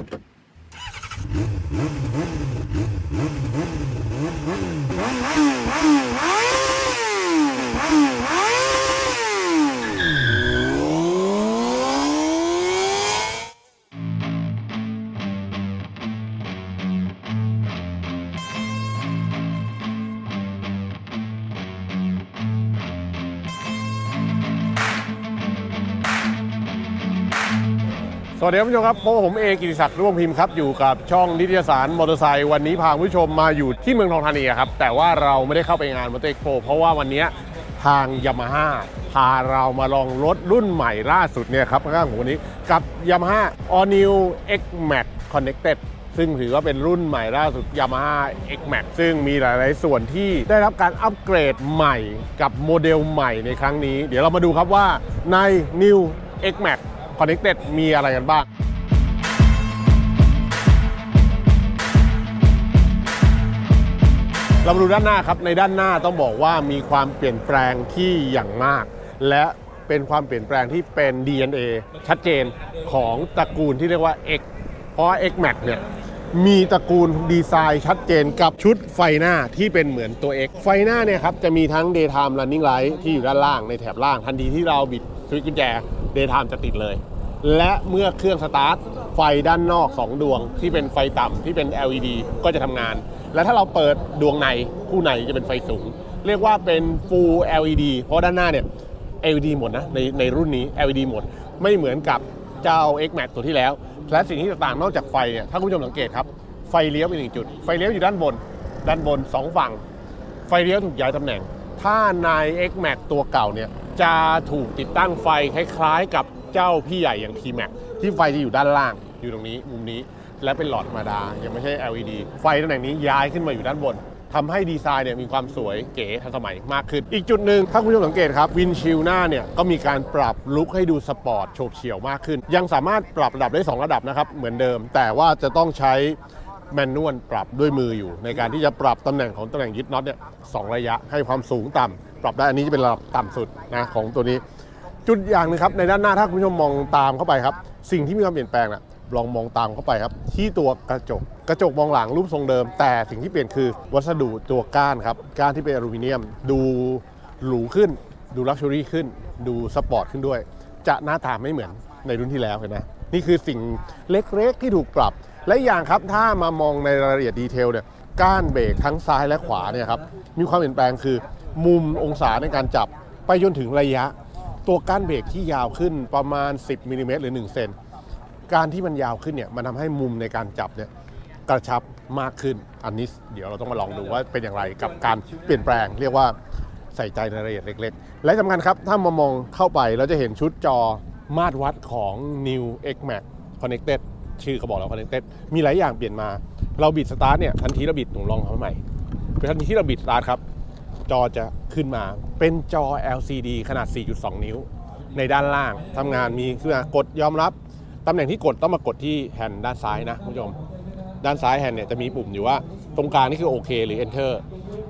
Mm-hmm. สวัสดีครับผู้ชมครับพบผมเอกิติศักดิ์ร่วงพิมพ์ครับ อยู่กับช่องนิตยสารมอเตอร์ไซค์วันนี้พาผู้ชมมาอยู่ที่เมืองทองธานีครับ แต่ว่าเราไม่ได้เข้าไปงานมอเตอร์เอ็กโปเพราะว่าวันนี้ทางยามาฮ่าพาเรามาลองรถรุ่นใหม่ล่าสุดเนี่ยครับข้างๆผมวันนี้กับ Yamaha All New X Max Connected ซึ่งถือว่าเป็นรุ่นใหม่ล่าสุด Yamaha X Max ซึ่งมีหลาย ๆ ส่วนที่ได้รับการอัปเกรดใหม่กับโมเดลใหม่ในครั้งนี้ เดี๋ยวเรามาดูครับว่าใน New X Max Connected มีอะไรกันบ้างเรามาดูด้านหน้าครับ ในด้านหน้าต้องบอกว่ามีความเปลี่ยนแปลงที่อย่างมาก และเป็นความเปลี่ยนแปลงที่เป็น DNA ชัดเจนของตระกูลที่เรียกว่า X เพราะ X Max เนี่ยมีตระกูลดีไซน์ชัดเจนกับชุดไฟหน้าที่เป็นเหมือนตัว X ไฟหน้าเนี่ยครับจะมีทั้ง daytime running light ที่อยู่ด้านล่างในแถบล่างทันทีที่เราบิดสวิตช์กุญแจ daytime จะติดเลย และเมื่อเครื่องสตาร์ทไฟด้านนอก 2 ดวงที่เป็นไฟต่ำที่เป็น LED ก็จะทำงาน และถ้าเราเปิดดวงในคู่ในจะเป็นไฟสูง เรียกว่าเป็น Full LED เพราะด้านหน้าเนี่ย LED หมดนะในในรุ่นนี้ LED หมดไม่เหมือนกับเจ้า X Max ตัวที่แล้ว และสิ่งที่ต่างนอกจากไฟเนี่ยถ้าคุณผู้ชมสังเกตครับ ไฟเลี้ยวเป็นหนึ่งจุด ไฟเลี้ยวอยู่ด้านบน ด้านบนสองฝั่ง ไฟเลี้ยวถูกย้ายตำแหน่ง ถ้าใน X Max ตัวเก่าเนี่ย จะถูกติดตั้งไฟคล้ายๆ กับเจ้าพี่ใหญ่อย่าง T Max ที่ไฟจะอยู่ด้านล่างอยู่ตรงนี้มุมนี้และเป็นหลอดธรรมดา ยังไม่ใช่ LED ไฟตำแหน่งนี้ย้ายขึ้นมาอยู่ด้านบนทำให้ดีไซน์เนี่ยมีความสวยเก๋ทันสมัยมากขึ้น อีกจุดหนึ่งถ้าคุณผู้ชมสังเกตครับ วินชิลหน้าเนี่ย ก็มีการปรับลุคให้ดูสปอร์ตโฉบเฉี่ยวมากขึ้น ยังสามารถปรับระดับได้ 2 ระดับนะครับ เหมือนเดิม แต่ว่าจะต้องใช้แมนนวลปรับด้วยมืออยู่ ในการที่จะปรับตำแหน่งของตำแหน่งยึดน็อตเนี่ยสองระยะให้ความสูงต่ำ ปรับได้อันนี้จะเป็นระดับต่ำสุดนะของตัวนี้ จุดอย่างหนึงครับในด้านหน้าถ้าคุณผู้ชมมองตามเข้าไปครับ สิ่งที่มีความเปลี่ยนแปลงนะลองมองตามเข้าไปครับ ที่ตัวกระจก กระจกมองหลังรูปทรงเดิม แต่สิ่งที่เปลี่ยนคือวัสดุตัวก้านครับก้านที่เป็นอลูมิเนียม ดูหรูขึ้น ดูลักชัวรี่ขึ้น ดูสปอร์ตขึ้นด้วย จะหน้าตาไม่เหมือนในรุ่นที่แล้วเห็นไหมนี่คือสิ่งเล็กๆที่ถูกปรับ และอีกอย่างครับถ้ามามองในรายละเอียดดีเทลเนี่ยก้านเบรกทั้งซ้ายและขวาเนี่ยครับมีความเปลี่ยนแปลงคือ มุมองศาในการจับไปจนถึงระยะ ตัวก้านเบรกที่ยาวขึ้นประมาณ 10มิลลิเมตรหรือ1เซนการที่มันยาวขึ้นเนี่ยมันทำให้มุมในการจับเนี่ยกระชับมากขึ้นอันนี้เดี๋ยวเราต้องมาลองดูว่าเป็นอย่างไรกับการเปลี่ยนแปลง เรียกว่าใส่ใจในรายละเอียดเล็ก ๆ และสำคัญครับ ถ้ามามองเข้าไปเราจะเห็นชุดจอมาตรวัดของ New X Max Connected ชื่อเขาบอกแล้ว Connected มีหลายอย่างเปลี่ยนมา เราบิดสตาร์ทเนี่ยทันทีเราบิดผมลองทำใหม่ทันทีที่เราบิดสตาร์ทครับ จอจะขึ้นมา เป็นจอ LCD ขนาด 4.2 นิ้ว ในด้านล่างทำงานมีคือกดยอมรับตำแหน่งที่กดต้องมากดที่แฮนด์ด้านซ้ายนะคุณผู้ชม ด้านซ้ายแฮนด์เนี่ยจะมีปุ่มอยู่ว่า ตรงกลางนี่คือโอเคหรือ enter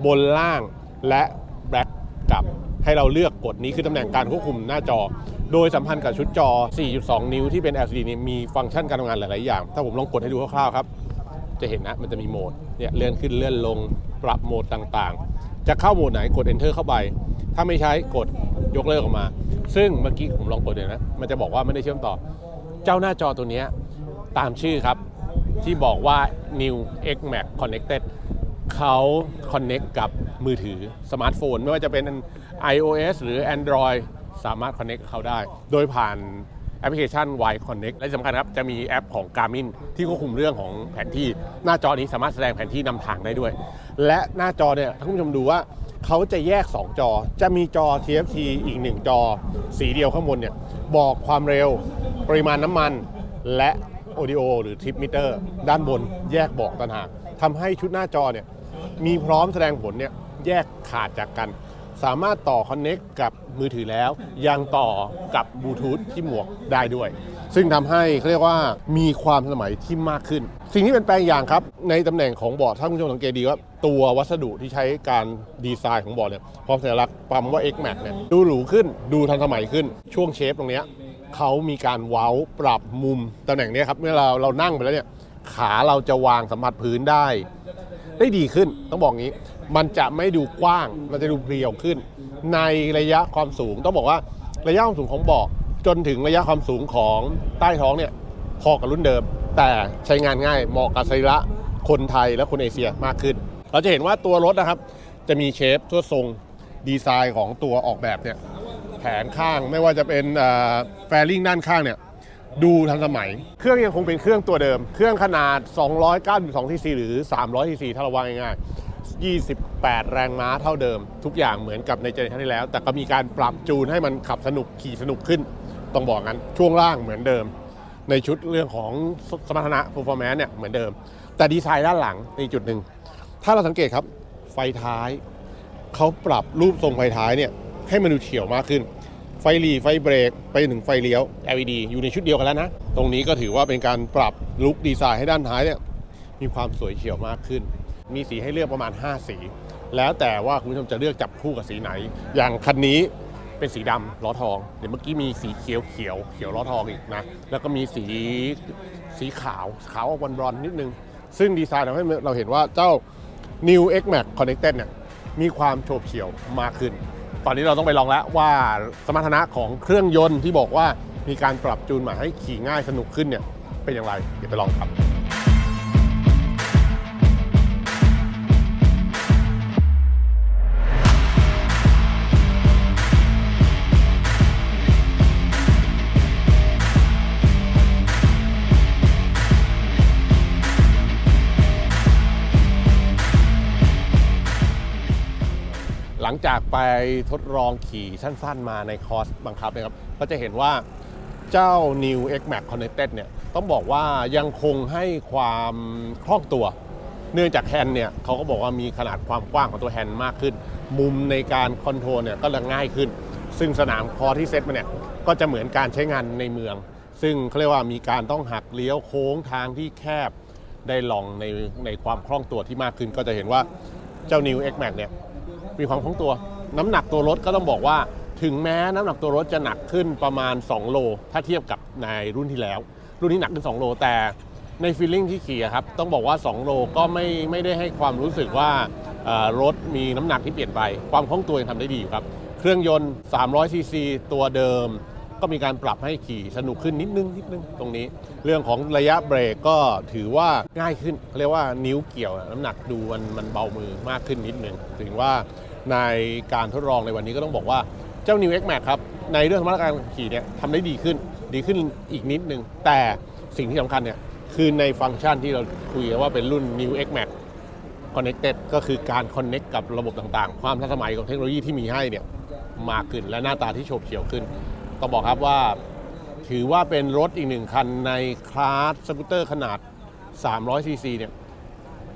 บนล่างและแบ็กกับให้เราเลือกกดนี้คือตำแหน่งการควบคุมหน้าจอ โดยสัมพันธ์กับชุดจอ 4.2 นิ้วที่เป็น LCD นี่มีฟังก์ชันการทำงานหลาย ๆ อย่าง ถ้าผมลองกดให้ดูคร่าว ๆ ครับ จะเห็นนะมันจะมีโหมดเนี่ยเลื่อนขึ้นเลื่อนลงปรับโหมดต่าง ๆ จะเข้าโหมดไหนกด enter เข้าไป ถ้าไม่ใช้กดยกเลิกออกมา ซึ่งเมื่อกี้ผมลองกดเลยนะ มันจะบอกว่าไม่ได้เชื่อมต่อ เจ้าหน้าจอตัวนี้ตามชื่อครับ ที่บอกว่า New X Max Connected เขา connect กับมือถือสมาร์ทโฟน ไม่ว่าจะเป็น iOS หรือ Android สามารถ connect เขาได้ โดยผ่าน แอปพลิเคชัน Y Connect และสำคัญครับ จะมีแอปของ Garmin ที่ควบคุมเรื่องของแผนที่ หน้าจอนี้สามารถแสดงแผนที่นำทางได้ด้วย และหน้าจอเนี่ยท่านผู้ชมดูว่าเขาจะแยก 2 จอ จะมีจอ TFT อีก 1 จอ สีเดียวข้างบนเนี่ยบอกความเร็วปริมาณน้ำมัน และ Audio หรือ Trip Meter ด้านบนแยกบอกต่างหากทำให้ชุดหน้าจอเนี่ยมีพร้อมแสดงผลเนี่ยแยกขาดจากกัน สามารถต่อ Connect กับมือถือแล้ว ยังต่อกับบลูทูธที่หมวกได้ด้วย ซึ่งทำให้เขาเรียกว่ามีความสมัยที่มากขึ้น สิ่งที่เป็นแปลงอย่างครับ ในตำแหน่งของบอร์ดถ้าคุณผู้ชมสังเกตดีว่าตัววัสดุที่ใช้การดีไซน์ของบอร์ดเนี่ยพร้อมสัญลักษณ์ปั๊มว่า X Max เนี่ยดูหรูขึ้นดูทันสมัยขึ้นช่วงเชฟตรงเนี้ยเขามีการเว้าปรับมุมตำแหน่งเนี้ยครับเมื่อเราเรานั่งไปแล้วเนี่ยขาเราจะวางสัมผัสพื้นได้ ได้ดีขึ้นต้องบอกงี้ มันจะไม่ดูกว้างมันจะดูเพรียวขึ้น ในระยะความสูงต้องบอกว่าระยะความสูงของเบาะจนถึงระยะความสูงของใต้ท้องเนี่ยพอกับรุ่นเดิม แต่ใช้งานง่ายเหมาะกับสรีระคนไทยและคนเอเชียมากขึ้น เราจะเห็นว่าตัวรถนะครับ จะมีเชฟทั่วทรงดีไซน์ของตัวออกแบบเนี่ยแผงข้างไม่ว่าจะเป็นแฟลิงด้านข้างเนี่ย ดูทันสมัย เครื่องยังคงเป็นเครื่องตัวเดิม เครื่องขนาด 292 cc หรือ 300 cc ถ้าเราว่าง่ายๆ 28 แรงม้าเท่าเดิม ทุกอย่างเหมือนกับในเจเนอเรชันที่แล้ว แต่ก็มีการปรับจูนให้มันขับสนุกขี่สนุกขึ้น ต้องบอกงั้นช่วงล่างเหมือนเดิม ในชุดเรื่องของสมรรถนะ performance เนี่ยเหมือนเดิม แต่ดีไซน์ด้านหลังในจุดหนึ่ง ถ้าเราสังเกตครับไฟท้ายเขาปรับรูปทรงไฟท้ายเนี่ยให้มันดูเฉียวมากขึ้น ไฟหลีไฟเบรก ไปถึงไฟเลี้ยว LED อยู่ในชุดเดียวกันแล้วนะ ตรงนี้ก็ถือว่าเป็นการปรับลุคดีไซน์ให้ด้านท้ายเนี่ยมีความสวยเฉียวมากขึ้น มีสีให้เลือกประมาณ 5 สี แล้วแต่ว่าคุณผู้ชมจะเลือกจับคู่กับสีไหน อย่างคันนี้เป็นสีดำล้อทอง เดี๋ยวเมื่อกี้มีสีเขียวเขียวเขียวล้อทองอีกนะ แล้วก็มีสีสีขาวขาวออกบอลนิดนึง ซึ่งดีไซน์ทำให้เราเห็นว่าเจ้า New X Max Connected เนี่ยมีความโฉบเฉี่ยวมากขึ้น ตอนนี้เราต้องไปลองแล้วว่าสมรรถนะของเครื่องยนต์ที่บอกว่ามีการปรับจูนใหม่ให้ขี่ง่ายสนุกขึ้นเนี่ยเป็นอย่างไรเดี๋ยวไปลองครับ จากไปทดลองขี่สั้นๆมาในคอร์สบังคับนะครับ ก็จะเห็นว่าเจ้า New X Max Connected เนี่ยต้องบอกว่ายังคงให้ความคล่องตัว เนื่องจากแฮนด์เนี่ยเขาก็บอกว่ามีขนาดความกว้างของตัวแฮนด์มากขึ้น มุมในการคอนโทรลเนี่ยก็จะง่ายขึ้น ซึ่งสนามคอที่เซตมาเนี่ยก็จะเหมือนการใช้งานในเมือง ซึ่งเขาเรียกว่ามีการต้องหักเลี้ยวโค้งทางที่แคบได้ลองในในความคล่องตัวที่มากขึ้นก็จะเห็นว่าเจ้า New X Max เนี่ย มีความคล่องตัว น้ำหนักตัวรถก็ต้องบอกว่า ถึงแม้น้ำหนักตัวรถจะหนักขึ้นประมาณ 2 โล ถ้าเทียบกับในรุ่นที่แล้ว รุ่นนี้หนักขึ้น 2 โล แต่ในฟีลลิ่งที่ขี่อะครับ ต้องบอกว่า 2 โลก็ไม่ไม่ได้ให้ความรู้สึกว่าเอ่อรถมีน้ำหนักที่เปลี่ยนไป ความคล่องตัวยังทำได้ดีอยู่ครับ เครื่องยนต์300ซีซีตัวเดิม ก็มีการปรับให้ขี่สนุกขึ้นนิดนึงนิดนึงตรงนี้ เรื่องของระยะเบรกก็ถือว่าง่ายขึ้นเขาเรียกว่านิ้วเกี่ยวน้ำหนักดูมันมันเบามือมากขึ้นนิดนึงถึงว่าในการทดลองในวันนี้ก็ต้องบอกว่าเจ้า New X Max ครับ ในเรื่องสมรรถการขี่เนี่ยทำได้ดีขึ้นดีขึ้นอีกนิดนึง แต่สิ่งที่สำคัญเนี่ยคือในฟังก์ชันที่เราคุยว่าเป็นรุ่น New X Max Connected ก็คือการ Connect กับระบบต่างๆ ความทันสมัยของเทคโนโลยีที่มีให้เนี่ยมากขึ้นและหน้าตาที่โฉบเฉี่ยวขึ้น ต้องบอกครับว่าถือว่าเป็นรถอีกหนึ่งคันในคลาสสกูตเตอร์ขนาด 300 ซีซีเนี่ย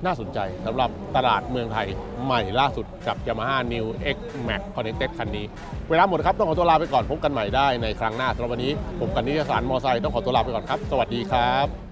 น่าสนใจสำหรับตลาดเมืองไทยใหม่ล่าสุดกับ Yamaha New X Max Connected คันนี้ เวลาหมดครับ ต้องขอตัวลาไปก่อนพบกันใหม่ได้ในครั้งหน้าสำหรับวันนี้ ผมกันนิตยสารมอไซค์ต้องขอตัวลาไปก่อนครับ สวัสดีครับ